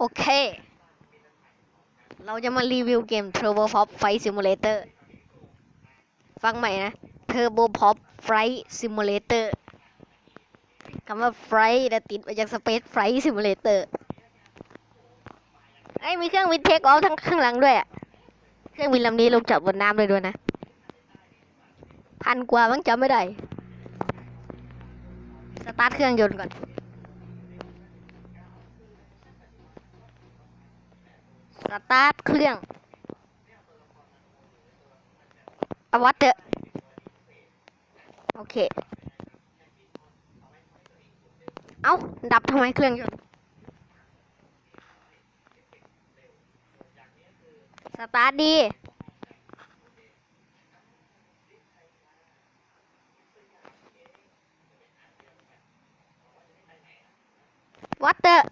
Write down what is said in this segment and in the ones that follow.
โอเค เราจะมารีวิวเกม Turbo Pop Flight Simulator ฟังใหม่นะ Turbo Pop Flight Simulator คำว่า Flight จะติดมาจาก Space Flight Simulator ไอ้มีเครื่องบินเทคออฟทั้งข้างหลังด้วยอะเครื่องบินลำนี้ลงจอดบนน้ำเลยด้วยนะ พันกว่ามั้งจำไม่ได้ สตาร์ทเครื่องยนต์ก่อน สตาร์ทเครื่องเอาวัดเถอะโอเค เอาดับทำไมเครื่องยนต์สตาร์ทดีเถอะ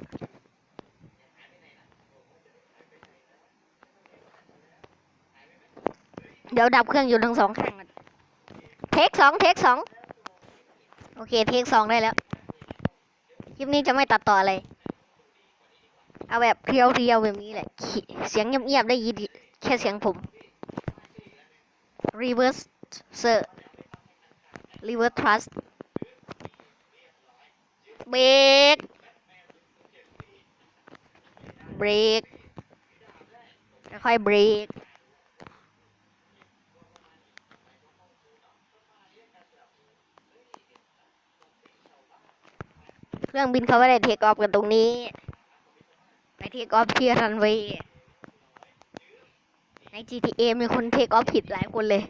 เดี๋ยวดับเครื่องอยู่ทั้งสองข้างเทคสองเทคสองโอเคเทคสองได้แล้ว คลิปนี้จะไม่ตัดต่ออะไร เอาแบบเพียวๆแบบนี้แหละ เสียงเงียบๆได้ยินแค่เสียงผม reverse sir reverse thrust เบรกเบรกค่อยๆเบรก เครื่องบินเขาไม่ได้เทคออฟกันตรงนี้ ไปเทคออฟที่รันเวย์ใน GTA มีคนเทคออฟผิดหลายคนเลย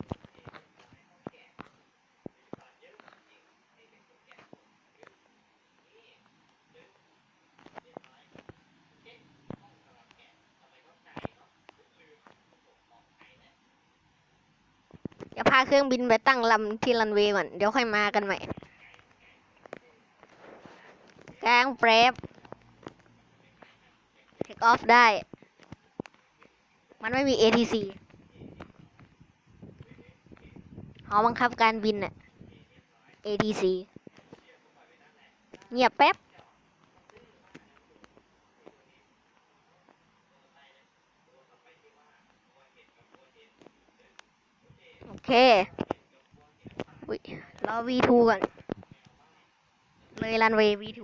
จะพาเครื่องบินไปตั้งลำที่รันเวย์ก่อน เดี๋ยวค่อยมากันใหม่ กลางเฟรฟเทคออฟได้ มันไม่มี ATC หอบังคับการบินอะ ATC เงียบแป๊บ โอเครอ V2 ก่อน เลยรันเวย์ V2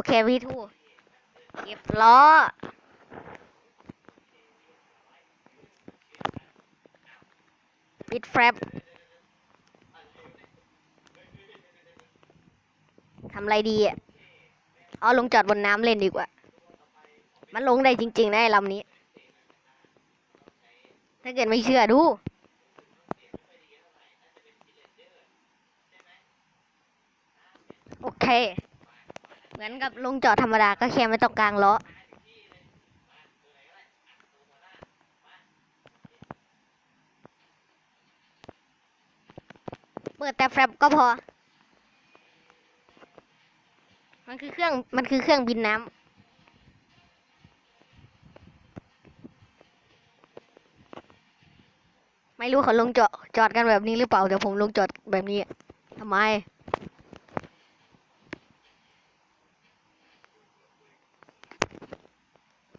อเค V2 เก็บล้อปิดแฟบทำอะไรดีอะเอาลงจอดบนน้ำเล่นดีกว่า มันลงได้จริงๆนะไอ้ลำนี้ ถ้าเกิดไม่เชื่อดูโอเค เหมือนกับลงจอดธรรมดาก็แค่ไม่ต้องกลางล้อเปิดแต่แฟลปก็พอ มันคือเครื่อง มันคือเครื่องบินน้ำไม่รู้เขาลงจอดจอดกันแบบนี้หรือเปล่า เดี๋ยวผมลงจอดแบบนี้ทำไม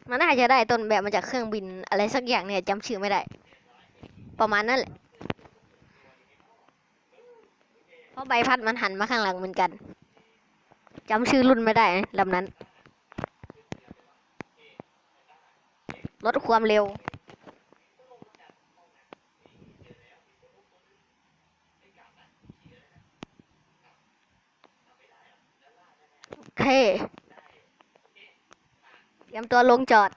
มันน่าจะได้ต้นแบบมาจากเครื่องบินอะไรสักอย่างเนี่ยจำชื่อไม่ได้ ประมาณนั้นแหละ เพราะใบพัดมันหันมาข้างหลังเหมือนกันจำชื่อรุ่นไม่ได้ลำนั้น ลดความเร็วโอเค เตรียมตัวลงจอด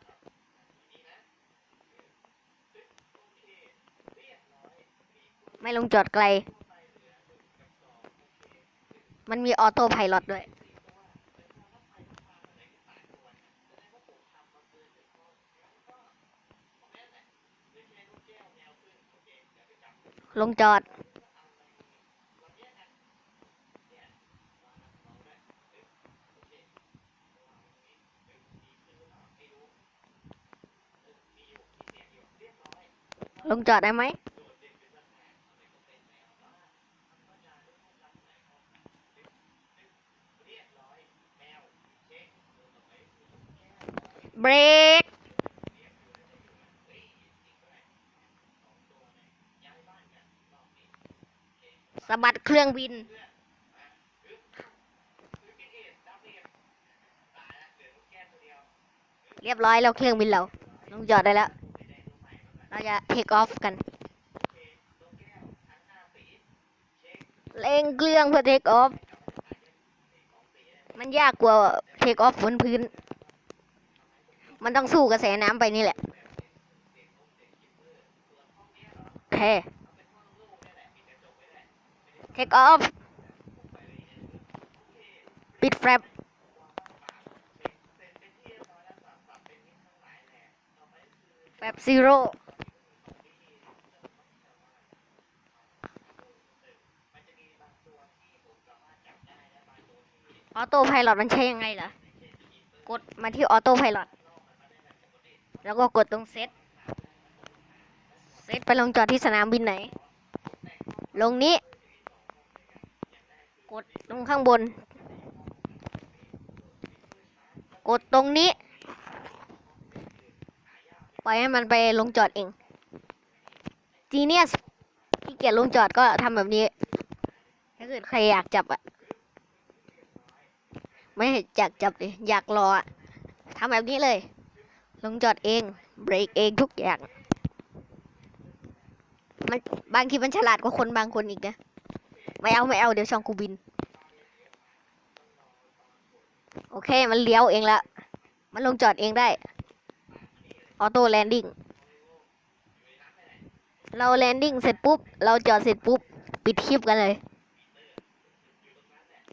ไม่ลงจอดไกล มันมีออโต้ไพลอตด้วยลงจอด จอดได้ไหมเบรกสะบัดเครื่องบิน เรียบร้อยแล้วเครื่องบินเราลงจอดได้แล้ว เราจะเทคออฟกันเร่งเครื่องเพื่อเทคออฟ มันยากกว่าเทคออฟบนพื้น มันต้องสู้กระแสน้ำไปนี่แหละโอเคเทคออฟ ปิดแฟลปแฟลปซีโร่ ออโต้ไพลอตมันใช้ยังไงล่ะ กดมาที่ออโต้ไพลอตแล้วก็กดตรงเซตเซตไปลงจอดที่สนามบินไหน ลงนี้ กดตรงข้างบน กดตรงนี้ ปล่อยให้มันไปลงจอดเองจีเนียสที่เกียจลงจอดก็ทำแบบนี้ ถ้าเกิดใครอยากจับอะ ไม่อยากจับเลยอยากรอทำแบบนี้เลย ลงจอดเองเบรกเองทุกอย่างมันบางทีมันฉลาดกว่าคนบางคนอีกนะไม่เอาไม่เอาเดี๋ยวช่องกูบิน โอเคมันเลี้ยวเองละมันลงจอดเองได้ออโต้แลนดิ้งเราแลนดิ้งเสร็จปุ๊บ เราจอดเสร็จปุ๊บ ปิดคลิปกันเลย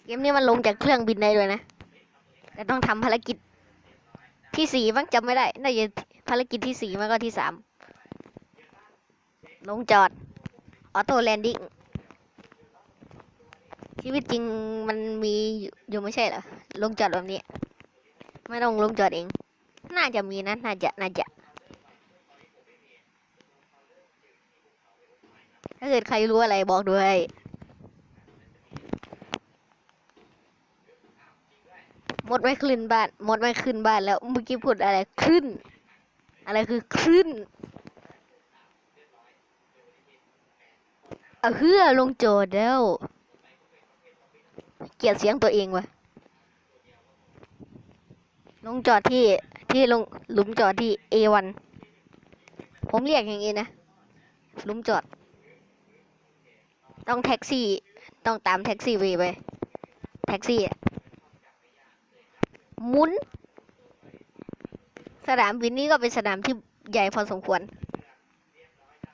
กมนี้มันลงจากเครื่องบินได้ด้วยนะ แต่ต้องทำภารกิจที่สี่บ้างจำไม่ได้ น่าจะภารกิจที่สี่มันก็ที่สาม ลงจอด ออโต้แลนดิ้ง ชีวิตจริงมันมีอยู่อยู่ไม่ใช่เหรอ ลงจอดแบบนี้ ไม่ต้องลงจอดเอง น่าจะมีนะ น่าจะ น่าจะ ถ้าเกิดใครรู้อะไรบอกด้วย มดไม่ขึ้นบ้านมดไม่ขึ้นบ้านแล้วเมื่อกี้พูดอะไรขึ้น อะไรคือขึ้นเอาเฮือลงโจทย์แล้ว เกลียดเสียงตัวเองวะลงจอดที่ที่ลงหลุมจอดที่ A1 ผมเรียกอย่างนี้นะหลุมจอด ต้องแท็กซี่ ต้องตามแท็กซี่วย์ไป แท็กซี่อะ มุน สนามบินนี้ก็เป็นสนามที่ใหญ่พอสมควร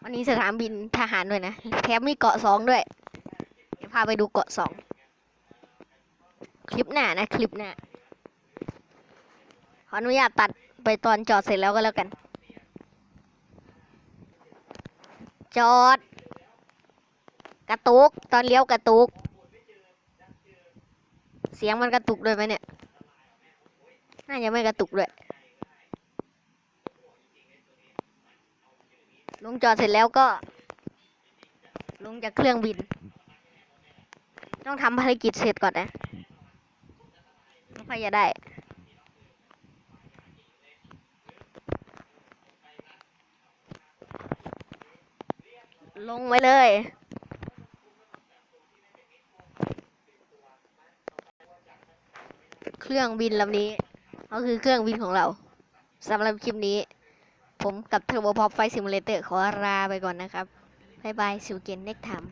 วันนี้สนามบินทหารด้วยนะ แถมมีเกาะสองด้วย เดี๋ยวพาไปดูเกาะสอง คลิปหน้านะ คลิปหน้า ขออนุญาตตัดไปตอนจอดเสร็จแล้วก็แล้วกัน จอด กระตุก ตอนเลี้ยวกระตุก เสียงมันกระตุกด้วยไหมเนี่ย น่าจะไม่กระตุกด้วย ลงจอดเสร็จแล้วก็ ลงจากเครื่องบิน ต้องทำภารกิจเสร็จก่อนนะไม่ค่อยจะได้ลงไว้เลย เครื่องบินลำนี้ ก็คือเครื่องบินของเราสำหรับคลิปนี้ ผมกับ Turbo Pop Flight Simulator ขอลาไปก่อนนะครับ บ๊ายบายสิวเกนเน็กทาม